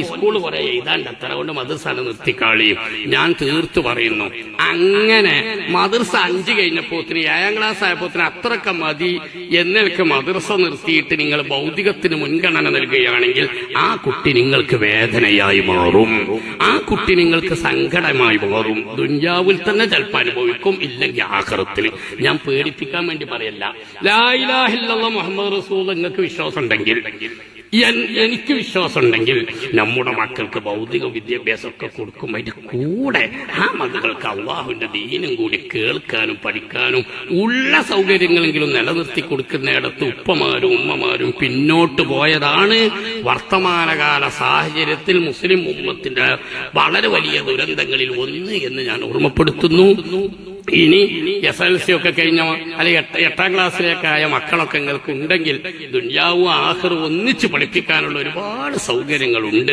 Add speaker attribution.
Speaker 1: School കുറെ എഴുതാണ്ട് അത്ര കൊണ്ട് മദർസാണ് നിർത്തിക്കാളിയും ഞാൻ തീർത്തു പറയുന്നു. അങ്ങനെ മദർസ അഞ്ച് കഴിഞ്ഞപ്പോത്തിന് ഏഴാം ക്ലാസ് ആയപ്പോത്തിന് അത്രക്ക മതി എന്നൊക്കെ മദർസ നിർത്തിയിട്ട് നിങ്ങൾ ഭൗതികത്തിന് മുൻഗണന നൽകുകയാണെങ്കിൽ ആ കുട്ടി നിങ്ങൾക്ക് വേദനയായി മാറും. ആ കുട്ടി നിങ്ങൾക്ക് സങ്കടമായി മാറും. ദുഞ്ചാവിൽ തന്നെ ചിലപ്പോൾ അനുഭവിക്കും ഇല്ലെങ്കിൽ ആഹ്റത്തിൽ. ഞാൻ പേടിപ്പിക്കാൻ വേണ്ടി പറയല്ല. ലായിലാഹില്ല മുഹമ്മദ് റസൂൽ നിങ്ങൾക്ക് വിശ്വാസം ഉണ്ടെങ്കിൽ എനിക്ക് വിശ്വാസം ഉണ്ടെങ്കിൽ നമ്മുടെ മക്കൾക്ക് ഭൗതിക വിദ്യാഭ്യാസമൊക്കെ കൊടുക്കും അതിന്റെ കൂടെ ആ മകൾക്ക് അള്ളാഹുവിന്റെ ദീനം കൂടി കേൾക്കാനും പഠിക്കാനും ഉള്ള സൗകര്യങ്ങളെങ്കിലും നിലനിർത്തി കൊടുക്കുന്നിടത്ത് ഉപ്പമാരും ഉമ്മമാരും പിന്നോട്ട് പോയതാണ്. വർത്തമാനകാല സാഹചര്യത്തിൽ മുസ്ലിം ഉമ്മത്തിന്റെ വളരെ വലിയ ദുരന്തങ്ങളിൽ ഒന്ന് എന്ന് ഞാൻ ഓർമ്മപ്പെടുത്തുന്നു. ഇനി എസ് എൽ സി ഒക്കെ കഴിഞ്ഞ എട്ട- എട്ടാം ക്ലാസ്സിലേക്കായ മക്കളൊക്കെ നിങ്ങൾക്ക് ഉണ്ടെങ്കിൽ ദുന്യാവും ആഹ്റും ഒന്നിച്ച് പഠിപ്പിക്കാനുള്ള ഒരുപാട് സൗകര്യങ്ങളുണ്ട്.